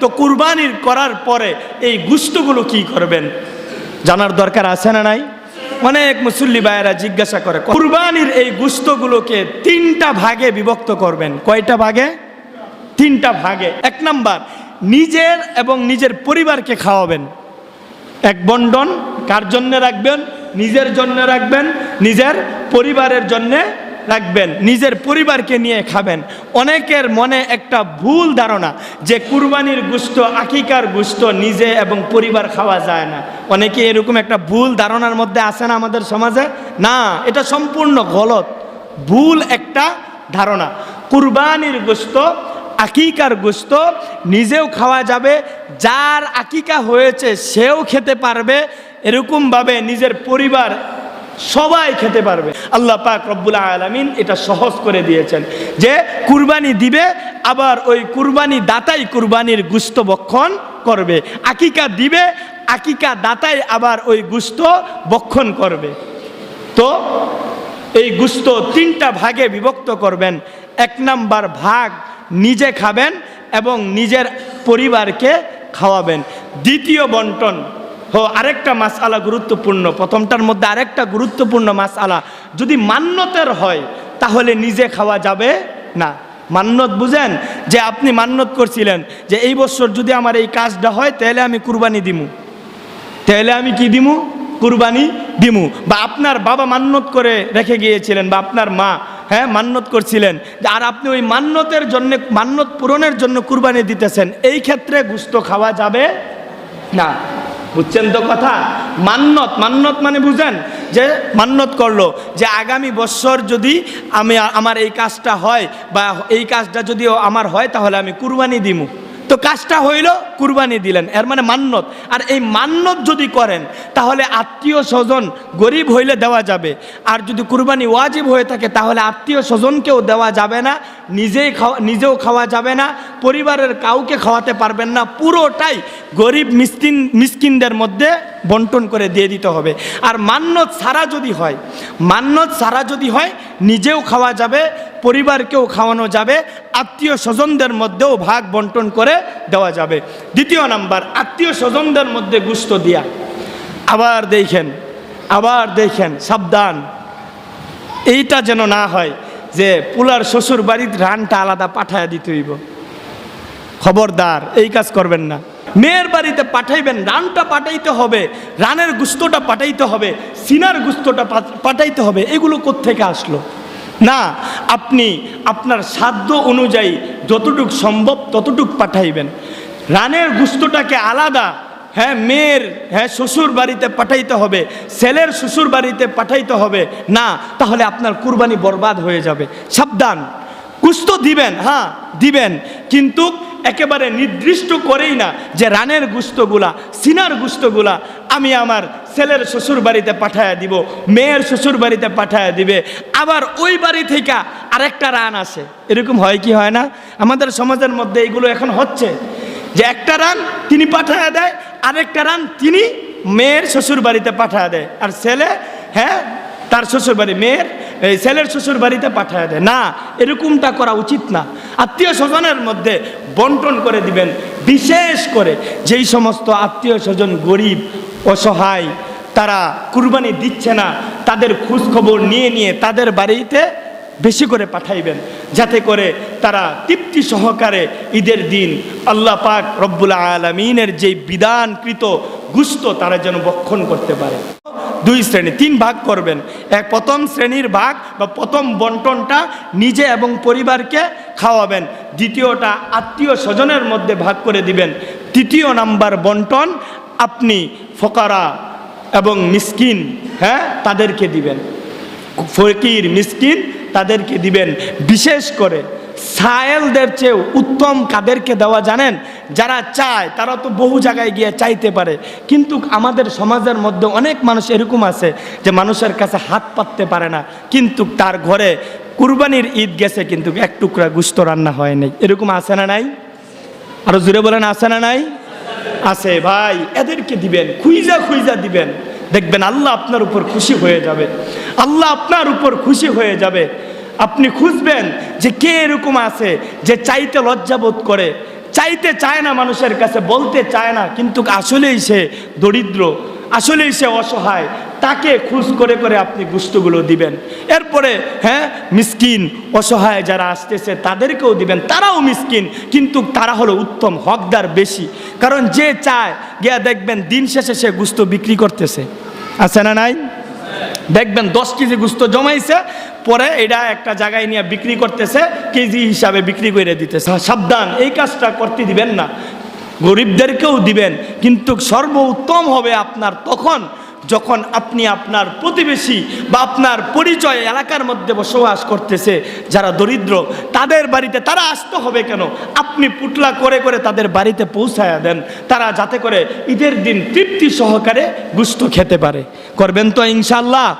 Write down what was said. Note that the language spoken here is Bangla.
তো কুরবানির করার পরে এই গুস্তগুলো কি করবেন? জানার দরকার আছে না নাই? অনেক মুসল্লি ভাইয়েরা জিজ্ঞাসা করে, কুরবানির এই গুস্তগুলোকে তিনটা ভাগে বিভক্ত করবেন। কয়টা ভাগে? তিনটা ভাগে। এক নাম্বার, নিজের এবং নিজের পরিবারকে খাওয়াবেন। এক বন্টন কার জন্য রাখবেন? নিজের জন্য রাখবেন, নিজের পরিবারের জন্য রাখবেন, নিজের পরিবারকে নিয়ে খাবেন। অনেকের মনে একটা ভুল ধারণা যে কুরবানির গুস্ত, আকিকার গুস্ত নিজে এবং পরিবার খাওয়া যায় না। অনেকে এরকম একটা ভুল ধারণার মধ্যে আসে না আমাদের সমাজে? না, এটা সম্পূর্ণ গলত। ভুল একটা ধারণা। কুরবানির গোস্ত, আকিকার গোস্ত নিজেও খাওয়া যাবে, যার আকিকা হয়েছে সেও খেতে পারবে। এরকমভাবে নিজের পরিবার সবাই খেতে পারবে। আল্লাহ পাক রব্বুল আলমিন এটা সহজ করে দিয়েছেন যে কুরবানি দিবে, আবার ওই কুরবানি দাতাই কুরবানির গুস্ত বক্ষণ করবে। আকিকা দিবে, আকিকা দাতাই আবার ওই গুস্ত বক্ষণ করবে। তো এই গুস্ত তিনটা ভাগে বিভক্ত করবেন। এক নাম্বার ভাগ নিজে খাবেন এবং নিজের পরিবারকে খাওয়াবেন। দ্বিতীয় বন্টন হো, আরেকটা মাস আলা গুরুত্বপূর্ণ। প্রথমটার মধ্যে আরেকটা গুরুত্বপূর্ণ মাস আলা যদি মান্যতের হয়, তাহলে নিজে খাওয়া যাবে না। মান্যত বুঝেন? যে আপনি মান্যত করছিলেন, যে এই বছর যদি আমার এই কাজটা হয়, তাহলে আমি কুরবানি দিমু। তাহলে আমি কি দিমু? কুরবানি দিমু। বা আপনার বাবা মান্যত করে রেখে গিয়েছিলেন, বা আপনার মা হ্যাঁ মান্যত করছিলেন আর আপনি ওই মান্যতের জন্য, মান্যত পূরণের জন্য কুরবানি দিতেছেন, এই ক্ষেত্রে গুস্ত খাওয়া যাবে না। বুঝছেন তো কথা? মান্যত মান্যত মানে বুঝেন যে মান্যত করল, যে আগামী বছর যদি আমি আমার এই কাজটা হয় বা এই কাজটা যদি আমার হয়, তাহলে আমি কুরবানি দিমু। তো কাজটা হইল কুরবানি দিলেন, এর মানে মান্যত আর এই মান্যত যদি করেন, তাহলে আত্মীয় স্বজন গরিব হইলে দেওয়া যাবে। আর যদি কুরবানি ওয়াজিব হয়ে থাকে, তাহলে আত্মীয় স্বজনকেও দেওয়া যাবে না, নিজেই খাওয়া, নিজেও খাওয়া যাবে না, পরিবারের কাউকে খাওয়াতে পারবেন না, পুরোটাই গরিব মিসকিন, মিসকিনদের মধ্যে বন্টন করে দিয়ে দিতে হবে। আর মান্যত সারা যদি হয় মান্যত সারা যদি হয়, নিজেও খাওয়া যাবে পরিবারকেও খাওয়ানো যাবে, আত্মীয় স্বজনদের মধ্যেও ভাগ বন্টন করে দেওয়া যাবে। দ্বিতীয় নাম্বার, আত্মীয় স্বজনদের মধ্যে গুস্ত দিয়া। আবার দেখেন আবার দেখেন, সাবধান। এইটা যেন না হয় যে পুলার শ্বশুর বাড়ির রানটা আলাদা পাঠায় দিতে হইব। খবরদার, এই কাজ করবেন না। মেয়ের বাড়িতে পাঠাইবেন, রানটা পাঠাইতে হবে, রানের গুস্তটা পাঠাইতে হবে, সিনার গুস্তটা পাঠাইতে হবে, এগুলো কোত্থেকে আসলো? না, আপনি আপনার সাধ্য অনুযায়ী যতটুক সম্ভব ততটুক পাঠাইবেন। রানের গুস্তটাকে আলাদা হ্যাঁ মেয়ের হ্যাঁ শ্বশুর বাড়িতে পাঠাইতে হবে, ছেলের শ্বশুর বাড়িতে পাঠাইতে হবে, না, তাহলে আপনার কুরবানি বরবাদ হয়ে যাবে। সাবধান। কুস্ত দিবেন হ্যাঁ দিবেন। কিন্তু একেবারে নির্দিষ্ট করেই না যে রানের গুস্তগুলা, সিনার গুস্তগুলা আমি আমার ছেলের শ্বশুর বাড়িতে পাঠায় দিব, মেয়ের শ্বশুর বাড়িতে পাঠায় দিবে। আবার ওই বাড়ি থেকে আরেকটা রান আসে। এরকম হয় কি হয় না? আমাদের সমাজের মধ্যে এইগুলো এখন হচ্ছে যে একটা রান তিনি পাঠায় দেয়, আরেকটা রান তিনি মেয়ের শ্বশুর বাড়িতে পাঠায় দেয়। আর ছেলে হ্যাঁ তার শ্বশুর বাড়ি মেয়ের এই ছেলের শ্বশুর বাড়িতে পাঠায় দেয়। না, এরকমটা করা উচিত না। আত্মীয় স্বজনের মধ্যে বন্টন করে দিবেন, বিশেষ করে যেই সমস্ত আত্মীয় স্বজন গরিব, অসহায়, তারা কুরবানি দিচ্ছে না, তাদের খোঁজ খবর নিয়ে নিয়ে তাদের বাড়িতে বেশি করে পাঠাইবেন, যাতে করে তারা তৃপ্তি সহকারে ঈদের দিন আল্লাহ পাক রব্বুল আলমিনের যেই বিধানকৃত গুস্ত তারা যেন বক্ষণ করতে পারে। দুই শ্রেণি, তিন ভাগ করবেন। এক প্রথম শ্রেণির ভাগ বা প্রথম বন্টনটা নিজে এবং পরিবারকে খাওয়াবেন। দ্বিতীয়টা আত্মীয় স্বজনের মধ্যে ভাগ করে দিবেন। তৃতীয় নাম্বার বন্টন, আপনি ফকারা এবং মিসকিন হ্যাঁ তাদেরকে দিবেন। ফকির, মিসকিন তাদেরকে দিবেন। বিশেষ করে সায়েলদের চেয়েও উত্তম কাদেরকে দেওয়া জানেন? যারা চায়, তারা তো বহু জায়গায় গিয়ে চাইতে পারে। কিন্তু আমাদের সমাজের মধ্যে অনেক মানুষ এরকম আছে যে মানুষের কাছে হাত পাততে পারে না। কিন্তু তার ঘরে কুরবানির ঈদ গেছে, কিন্তু এক টুকরা গুস্ত রান্না হয় নাই। এরকম আছে না নাই? আরও জুড়ে বলেন, আছে না নাই? আছে ভাই, এদেরকে দিবেন, খুইজা খুইজা দিবেন। দেখবেন আল্লাহ আপনার উপর খুশি হয়ে যাবে। আল্লাহ আপনার উপর খুশি হয়ে যাবে। আপনি খুঁজবেন যে কে এরকম আছে যে চাইতে লজ্জাবোধ করে। চাইতে চায় না মানুষের কাছে, বলতে চায় না, কিন্তু আসলেই সে দরিদ্র, আসলেই সে অসহায়। তাকে খুঁজ করে করে আপনি গুস্তগুলো দিবেন। এরপরে হ্যাঁ মিসকিন, অসহায় যারা আসতেছে, তাদেরকেও দিবেন। তারাও মিসকিন, কিন্তু তারা হলো উত্তম হকদার বেশি। কারণ যে চায়, গিয়া দেখবেন দিন শেষে সে গুস্ত বিক্রি করতেছে। আছে না নাই? দেখবেন দশ কেজি গুস্ত জমাইছে, পরে এটা একটা জায়গায় নিয়ে বিক্রি করতেছে, কেজি হিসাবে বিক্রি করে দিতেছে। সাবধান, এই কাজটা করতে দিবেন না। গরিবদেরকেও দিবেন, কিন্তু সর্বোত্তম হবে আপনার তখন যখন আপনি আপনার প্রতিবেশী বা আপনার পরিচয় এলাকার মধ্যে বসবাস করতেছে, যারা দরিদ্র, তাদের বাড়িতে তারা আসতে হবে কেন? আপনি পুটলা করে করে তাদের বাড়িতে পৌঁছায়া দেন। তারা যাতে করে ঈদের দিন তৃপ্তি সহকারে গুস্ত খেতে পারে। করবেন তো ইনশাল্লাহ